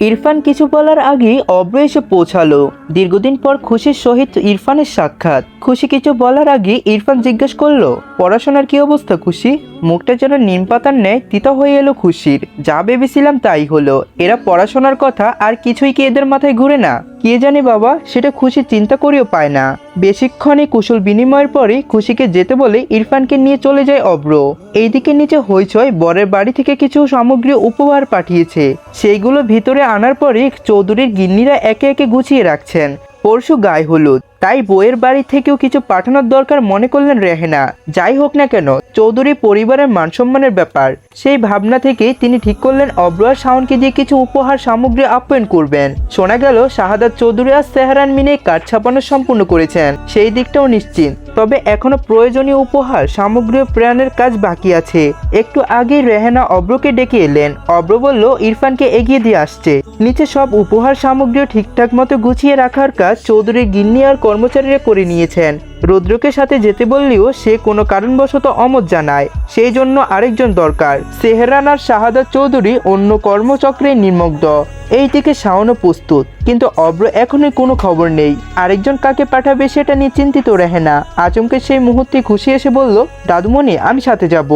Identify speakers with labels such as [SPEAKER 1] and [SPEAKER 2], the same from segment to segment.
[SPEAKER 1] ইরফান কিছু বলার আগে অব্র এসে পৌঁছালো। দীর্ঘদিন পর খুশির সহিত ইরফানের সাক্ষাৎ। খুশি কিছু বলার আগে ইরফান জিজ্ঞেস করল, পড়াশোনার কি অবস্থা খুশি? মুখটা যেন নিম পাতার ন্যায় তিতা হয়ে এলো খুশির। যা ভেবেছিলাম তাই হলো। এরা পড়াশোনার কথা আর কিছুই কি এদের মাথায় ঘুরে না? কে জানে বাবা, সেটা খুশি চিন্তা করেও পায় না। বেশিক্ষণে কুশল বিনিময়ের পরে খুশিকে যেতে বলে ইরফানকে নিয়ে চলে যায় অব্র। এইদিকে নিচে হইচয় বরের বাড়ি থেকে কিছু সামগ্রী উপহার পাঠিয়েছে। সেইগুলো ভিতরে আনার পরে চৌধুরীর গিন্নিরা একে একে গুছিয়ে রাখছেন। পরশু গায়ে হলুদ। তাই বইয়ের বাড়ি থেকেও কিছু পাঠানোর দরকার মনে করলেন রেহেনা। যাই হোক না কেন, চৌধুরী পরিবারের মানসম্মানের ব্যাপার। সেই ভাবনা থেকেই তিনি ঠিক করলেন অব্রয়া শাওনকে দিয়ে কিছু উপহার সামগ্রী আপ্যায়ন করবেন। শোনা গেল শাহাদাত চৌধুরী আর সেহারান মিনে কাঠ ছাপানো সম্পূর্ণ করেছেন। সেই দিকটাও নিশ্চিত। তবে এখনও প্রয়োজনীয় উপহার, সামগ্রী প্রেরণের কাজ বাকি আছে। একটু আগে রেহেনা অব্রকে ডেকে এলেন। অব্র বলল, ইরফানকে এগিয়ে দিয়ে আসছে। নিচে সব উপহার সামগ্রী ঠিকঠাক মতো গুছিয়ে রাখার কাজ চৌধুরী গিন্নি আর কর্মচারীরা করে নিয়েছেন। রুদ্রকে সাথে যেতে বললেও সে কোনো কারণবশত অমত জানায়। সেই জন্য আরেকজন দরকার সেহরান আর শাহাদাত চৌধুরী অন্য কর্মচক্রে নির্মগ্ধ এই দিকে শাওনও প্রস্তুত, কিন্তু অব্র এখনই কোনো খবর নেই। আরেকজন কাকে পাঠাবে সেটা নিয়ে চিন্তিত রেহেনা। আচমকে সেই মুহূর্তে খুশি এসে বলল, দাদুমণি, আমি সাথে যাব।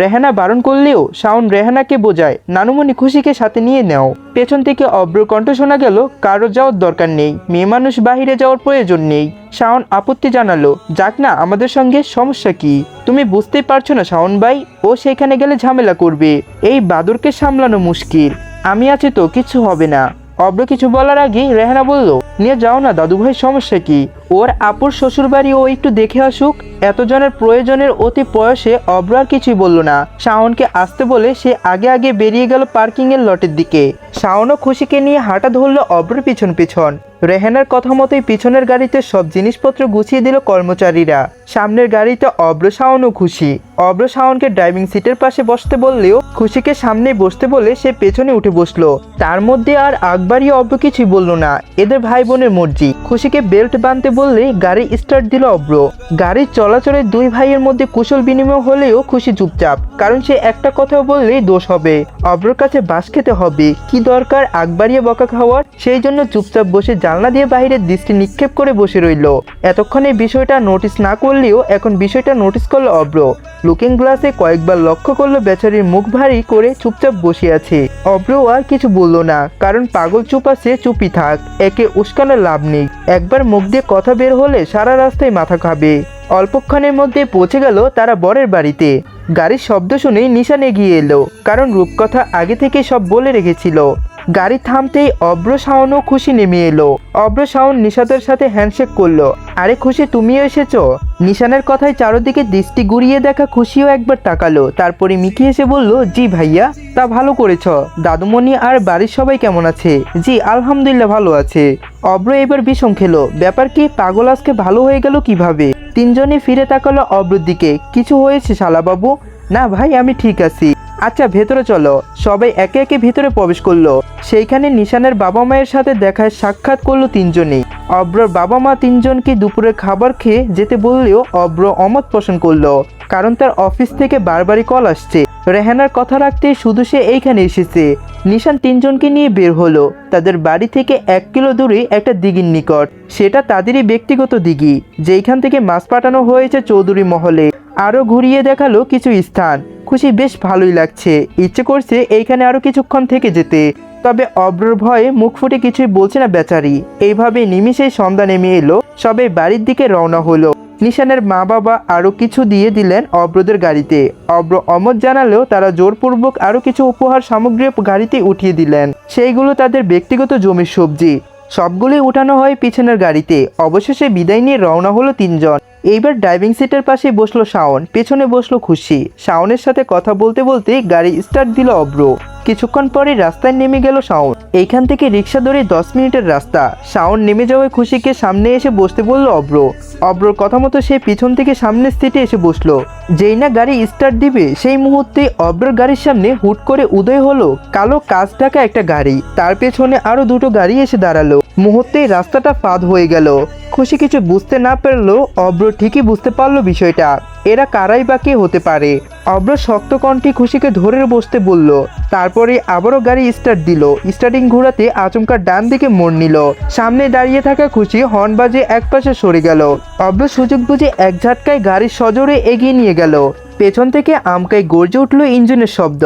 [SPEAKER 1] রেহানা বারণ করলেও শাওন রেহানাকে বোঝায়, নানুমণি খুশিকে সাথে নিয়ে নেও। পেছন থেকে অব্র কণ্ঠ শোনা গেল, কারও যাওয়ার দরকার নেই, মেয়ে মানুষ বাহিরে যাওয়ার প্রয়োজন নেই। শাওন আপত্তি জানালো, যাক না, আমাদের সঙ্গে সমস্যা কি? তুমি বুঝতেই পারছ না শাওন ভাই, ও সেখানে গেলে ঝামেলা করবে। এই বাদরকে সামলানো মুশকিল। আমি আছি তো, কিছু হবে না। অব্র কিছু বলার আগে রেহানা বলল, নিয়ে যাও না, দাদু ভাই, সমস্যা কি? ওর আপুর শ্বশুর বাড়ি ও একটু দেখে আসুক, এতজনের প্রয়োজনের অতি বয়সে অব্র আর কিছুই বলল না। শাওনকে আসতে বলে সে আগে আগে বেরিয়ে গেল পার্কিং এর লটের দিকে। শাওনও খুশিকে নিয়ে হাঁটা ধরল অব্র পিছন পিছন। রেহানার কথা মতোই পিছনের গাড়িতে সব জিনিসপত্র গুছিয়ে দিল কর্মচারীরা। সামনের গাড়িতে অব্র, শাওনও খুশি। অব্র শাওনকে ড্রাইভিং সিটের পাশে বসতে বললেও খুশিকে সামনে বসতে বলে সে পেছনে উঠে বসল। তার মধ্যে আর আকবারই অব্র কিছুই বলল না। এদের ভাই বোনের মর্জি। খুশিকে বেল্ট বাঁধতে বললে গাড়ি স্টার্ট দিল অব্র। গাড়ির চলাচলে দুই ভাইয়ের মধ্যে কুশল বিনিময় হলেও খুশি চুপচাপ, কারণ সে একটা কথা বললেই দোষ হবে। অব্রর কাছে বাস খেতে হবে। কি দরকার আকবারিয়ে বকা খাওয়ার? সেই জন্য চুপচাপ বসে জানলা দিয়ে বাইরের দৃষ্টি নিক্ষেপ করে বসে রইল। এতক্ষণে বিষয়টা নোটিস না করলেও এখন বিষয়টা নোটিস করল অব্র। লুকিং গ্লাসে কয়েকবার লক্ষ্য করল বেচারির মুখ ভারী করে চুপচাপ বসে আছে। অভ্র আর কিছু বলল না, কারণ পাগল চুপ আছে চুপি থাক, একে উস্কানোর লাভ নেই। একবার মুখ দিয়ে কথা বের হলে সারা রাস্তায় মাথা খাবে। অল্পক্ষণের মধ্যে পৌঁছে গেল তারা বরের বাড়িতে। গাড়ির শব্দ শুনে নিশান এগিয়ে এলো, কারণ রূপকথা আগে থেকে সব বলে রেখেছিল। গাড়ি থামতেই অব্র শাওনও খুশি নেমে এলো। অব্র শাওন নিশাদের সাথে হ্যান্ডশেক করল, আরে খুশি, তুমিও এসেছ? নিশানের কথায় চারোদিকে দৃষ্টি ঘুরিয়ে দেখা খুশিও একবার তাকালো, তারপরে মিকি এসে বলল, জি ভাইয়া, তা ভালো করেছ। দাদুমণি আর বাড়ির সবাই কেমন আছে? জি, আলহামদুলিল্লাহ ভালো আছে। অব্র এবার বিষম খেলো, ব্যাপার কি, পাগল আজকে ভালো হয়ে গেল কীভাবে? তিনজনই ফিরে তাকালো অব্রর দিকে। কিছু হয়েছে শালাবাবু? না ভাই, আমি ঠিক আছি। আচ্ছা ভেতরে চলো। সবাই একে একে ভেতরে প্রবেশ করল। সেইখানে নিশানের বাবা মায়ের সাথে দেখায় সাক্ষাৎ করল তিনজনেই। অব্রর বাবা মা তিনজনকে দুপুরে খাবার খেয়ে যেতে বললেও অব্র অমত পোষণ করল, কারণ তার অফিস থেকে বারবারই কল আসছে। রেহানার কথা রাখতে শুধু সে এইখানে এসেছে। নিশান তিনজনকে নিয়ে বের হলো। তাদের বাড়ি থেকে এক কিলো দূরে একটা দিঘির নিকট। সেটা তাদেরই ব্যক্তিগত দিঘি, যেইখান থেকে মাছ পাঠানো হয়েছে চৌধুরী মহলে। আরও ঘুরিয়ে দেখাল কিছু স্থান। খুশি বেশ ভালোই লাগছে। ইচ্ছে করছে এইখানে আরও কিছুক্ষণ থেকে যেতে। তবে অব্রর ভয়ে মুখ ফুটে কিছুই বলছে না বেচারি। এইভাবে নিমিষেই সন্ধ্যা নেমে এলো। সবে বাড়ির দিকে রওনা হলো। নিশানের মা বাবা আরও কিছু দিয়ে দিলেন অব্রদের গাড়িতে। অব্র অমত জানালেও তারা জোরপূর্বক আরও কিছু উপহার সামগ্রী গাড়িতে উঠিয়ে দিলেন। সেইগুলো তাদের ব্যক্তিগত জমির সবজি। সবগুলোই উঠানো হয় পিছনের গাড়িতে। অবশেষে বিদায় নিয়ে রওনা হলো তিনজন। এইবার ড্রাইভিং সিটের পাশে বসল শাওন, পেছনে বসল খুশি। শাওনের সাথে কথা বলতে বলতে গাড়ি স্টার্ট দিল অব্র। কিছুক্ষণ পরে রাস্তায় নেমে গেল শাওন। এইখান থেকে রিক্সা ধরে দশ মিনিটের রাস্তা। শাওন নেমে যাওয়ায় খুশিকে সামনে এসে বসতে বলল অব্র। অব্রর কথা মতো সে পিছন থেকে সামনের সিটে এসে বসল। যেই না গাড়ি স্টার্ট দিবে, সেই মুহূর্তে অব্রর গাড়ির সামনে হুট করে উদয় হলো কালো কাজ ঢাকা একটা গাড়ি। তার পেছনে আরও দুটো গাড়ি এসে দাঁড়াল। মুহূর্তেই রাস্তাটা ফাঁদ হয়ে গেল। খুশি কিছু বুঝতে না পারলেও অব্র ঠিকই বুঝতে পারল বিষয়টা। এরা কারাই বা কে হতে পারে? অব্র শক্ত কণ্ঠে খুশিকে ধরে বসতে বলল। তারপরে আবারও গাড়ি স্টার্ট দিল। স্টার্টিং ঘোরাতে আচমকা ডান দিকে মোড় নিল। সামনে দাঁড়িয়ে থাকা খুশি হর্ন বাজে একপাশে সরে গেল। অব্র সুযোগ বুঝে এক ঝাটকায় গাড়ির সজোরে এগিয়ে নিয়ে গেল। পেছন থেকে আমকায় গর্জে উঠল ইঞ্জিনের শব্দ।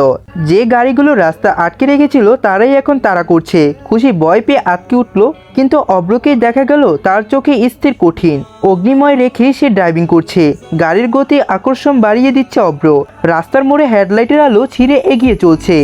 [SPEAKER 1] যে গাড়িগুলো রাস্তা আটকে রেখেছিল, তারাই এখন তাড়া করছে। খুশি ভয় পেয়ে আটকে উঠল, কিন্তু অব্রকেই দেখা গেল তার চোখে স্থির কঠিন। অগ্নিময় রেখে সে ড্রাইভিং করছে। গাড়ির গতি আকর্ষণ বাড়িয়ে দিচ্ছে অব্র। রাস্তার মোড়ে হেডলাইটের আলো ছিঁড়ে এগিয়ে চলছে।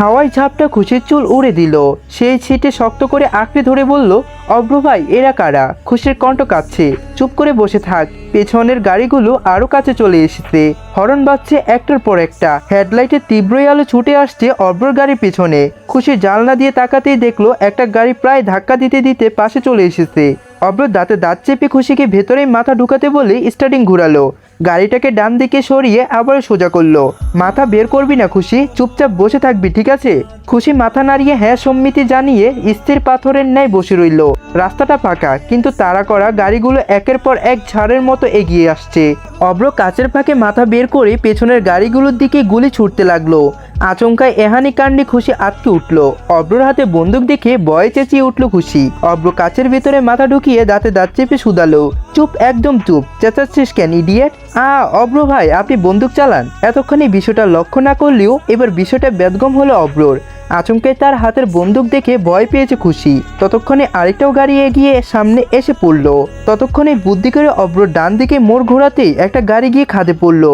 [SPEAKER 1] হাওয়ায় ঝাপটা খুশির চুল উড়ে দিল। সেই ছিটে শক্ত করে আঁকড়ে ধরে বলল অব্র ভাই, এরা কারা? খুশির কণ্ঠ কাঁদছে চুপ করে বসে থাক, পেছনের গাড়িগুলো আরও কাছে চলে এসেছে। হরন বাজছে একটার পর একটা। হেডলাইটের তীব্রই আলো ছুটে আসছে অব্রর গাড়ির পেছনে। খুশি জানলা দিয়ে তাকাতেই দেখল, একটা গাড়ি প্রায় ধাক্কা দিতে দিতে পাশে চলে এসেছে। অব্র দাঁতে দাঁত চেপে খুশিকে ভেতরেই মাথা ঢুকাতে বলে স্টার্টিং ঘুরালো। গাড়িটাকে ডান দিকে সরিয়ে আবার সোজা করল। মাথা বের করবি না, খুশি? চুপচাপ বসে থাকবি, ঠিক আছে? খুশি মাথা নাড়িয়ে হ্যাঁ সম্মিতি জানিয়ে স্থির পাথরের ন্যায় বসে রইল। রাস্তাটা ফাঁকা, কিন্তু তাড়া করা গাড়িগুলো একের পর এক ঝাড়ের মতো এগিয়ে আসছে। অব্র কাচের ফাঁকে মাথা বের করে পেছনের গাড়িগুলোর দিকে গুলি ছুটতে লাগল। আচমকায় এহানি কাণ্ডে খুশি আটকে উঠল। অব্রর হাতে বন্দুক দেখে ভয়ে চেঁচিয়ে উঠল খুশি। অব্র কাচের ভেতরে মাথা ঢুকিয়ে দাঁতে দাঁত চেপে শুধালো। চুপ, একদম চুপ। চেঁচাচ্ছিস কেন ইডিয়েট আ, অব্র ভাই, আপনি বন্দুক চালান। এতক্ষণে বিষয়টা লক্ষ্য না করলেও এবার বিষয়টা বেদগম হলো অব্রর। আচমকে তার হাতের বন্দুক দেখে ভয় পেয়েছে খুশি। ততক্ষণে আরেকটাও গাড়ি এগিয়ে সামনে এসে পড়ল। ততক্ষণে বুদ্ধি করে অব্র ডান দিকে মোড় ঘোরাতেই একটা গাড়ি গিয়ে খাদে পড়ল।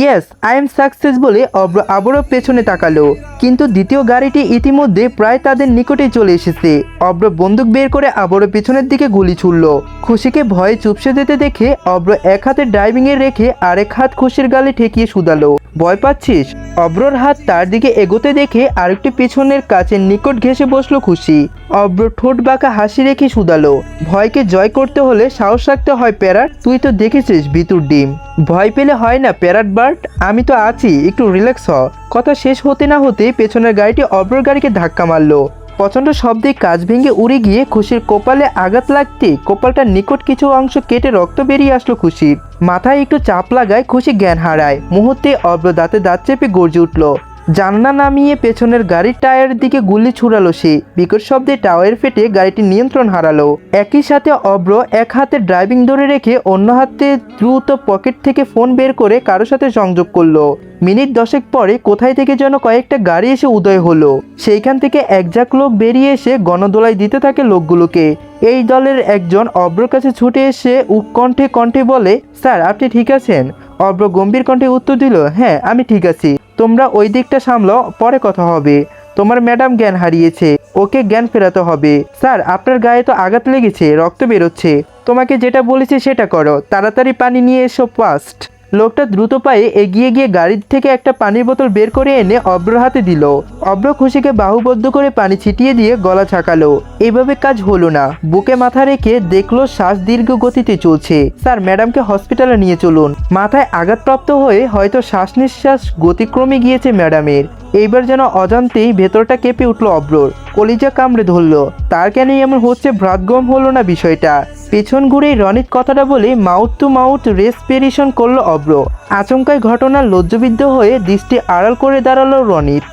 [SPEAKER 1] ইয়েস আই এম সাকসেস বলে অব্র পেছনে তাকালো। কিন্তু দ্বিতীয় গাড়িটি ইতিমধ্যে প্রায় তাদের নিকটে চলে এসেছে। অব্র বন্দুক বের করে আবারও পিছনের দিকে গুলি ছুড়ল। খুশিকে ভয়ে চুপসে যেতে দেখে অব্র এক হাতে এ রেখে আরেক হাত খুশির গালে ঠেকিয়ে শুধালো। ভয় পাচ্ছিস? অব্রর হাত তার দিকে এগোতে দেখে আরেকটি পেছনের কাছের নিকট ঘেসে বসল খুশি। অব্র ঠোঁট বাঁকা হাসি রেখে শুধালো। ভয়কে জয় করতে হলে সাহস রাখতে হয়, প্যারাট। তুই তো দেখেছিস ভিতর ডিম। ভয় পেলে হয় না, প্যারাট বার্ট। আমি তো আছি, একটু রিল্যাক্স হ। কথা শেষ হতে না হতে পেছনের গাড়িটি অপর গাড়িকে ধাক্কা মারল। প্রচণ্ড শব্দে কাজ ভেঙে উড়ে গিয়ে খুশির কপালে আঘাত লাগতে কপালটার নিকট কিছু অংশ কেটে রক্ত বেরিয়ে আসলো খুশির। মাথায় একটু চাপ লাগায় খুশি জ্ঞান হারায়। মুহূর্তে অব্র দাঁতে দাঁত চেপে গর্জে উঠল। জানলা নামিয়ে পেছনের গাড়ির টায়ারের দিকে গুলি ছুড়ালো সে। বিকট শব্দে টায়ার ফেটে গাড়িটি নিয়ন্ত্রণ হারালো। একই সাথে অব্র এক হাতে ড্রাইভিং ধরে রেখে অন্য হাতে দ্রুত পকেট থেকে ফোন বের করে কারও সাথে সংযোগ করল। মিনিট দশেক পরে কোথায় থেকে যেন কয়েকটা গাড়ি এসে উদয় হলো। সেইখান থেকে একজাক লোক বেরিয়ে এসে গণদোলায় দিতে থাকে লোকগুলোকে। এই দলের একজন অব্রর কাছে ছুটে এসে উৎকণ্ঠে কণ্ঠে বলে, স্যার, আপনি ঠিক আছেন? অব্র গম্ভীর কণ্ঠে উত্তর দিল হ্যাঁ আমি ঠিক আছি। তোমরা ওই দিকটা সামলো, পরে কথা হবে। তোমার ম্যাডাম জ্ঞান হারিয়েছে, ওকে জ্ঞান ফেরাতে হবে। স্যার, আপনার গায়ে তো আঘাত লেগেছে, রক্ত বেরোচ্ছে। তোমাকে যেটা বলেছি সেটা করো, তাড়াতাড়ি পানি নিয়ে এসো ফাস্ট। লোকটা দ্রুত পায়ে এগিয়ে গিয়ে গাড়ির থেকে একটা পানির বোতল বের করে এনে অব্র হাতে দিল। অব্র খুশিকে বাহুবদ্ধ করে পানি ছিটিয়ে দিয়ে গলা ছাকালো। এইভাবে কাজ হলো না। বুকে মাথা রেখে দেখল শ্বাস দীর্ঘ গতিতে চলছে। স্যার, ম্যাডামকে হসপিটালে নিয়ে চলুন। মাথায় আঘাতপ্রাপ্ত হয়ে হয়তো শ্বাস নিঃশ্বাস গতিক্রমে গিয়েছে ম্যাডামের। এইবার যেন অজান্তেই ভেতরটা কেঁপে উঠল অব্রর। কলিজা কামড়ে ধরলো। তার কেন এমন হচ্ছে ভ্রাতগম হলো না বিষয়টা? পেছন ঘুরে রনিত কথাটা বলে মাউথ টু মাউথ রেসপিরেশন করল অব্র। আচমকায় ঘটনা লজ্জবিদ্ধ হয়ে দৃষ্টি আড়াল করে দাঁড়াল রনিত।